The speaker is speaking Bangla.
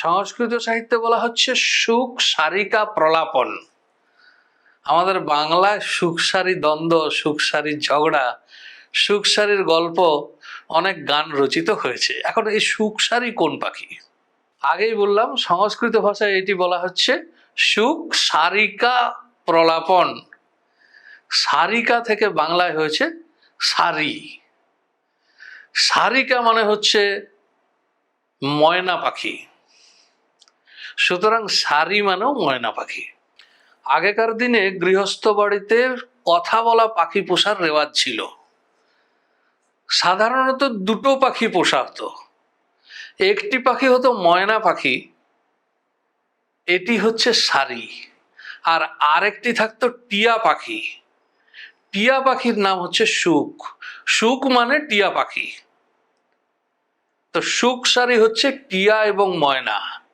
সংস্কৃত সাহিত্যে বলা হচ্ছে সুখ সারিকা প্রলাপন। আমাদের বাংলায় সুখসারি দ্বন্দ্ব সুখসারি ঝগড়া সুখসারির গল্প অনেক গান রচিত হয়েছে। এখন এই সুখসারি কোন পাখি? আগেই বললাম, সংস্কৃত ভাষায় এটি বলা হচ্ছে সুখ সারিকা প্রলাপন। সারিকা থেকে বাংলায় হয়েছে সারি। সারিকা মানে হচ্ছে ময়না পাখি। সুতরাং সারি মানেও ময়না পাখি। আগেকার দিনে গৃহস্থ বাড়িতে কথা বলা পাখি পোষার রেওয়াজ ছিল। সাধারণত দুটো পাখি পোষা একটি পাখি হতো ময়না পাখি, এটি হচ্ছে সারি। আর আরেকটি থাকতো টিয়া পাখি। টিয়া পাখির নাম হচ্ছে সুখ সুখ মানে টিয়া পাখি। তো সুখ সারি হচ্ছে টিয়া এবং ময়না।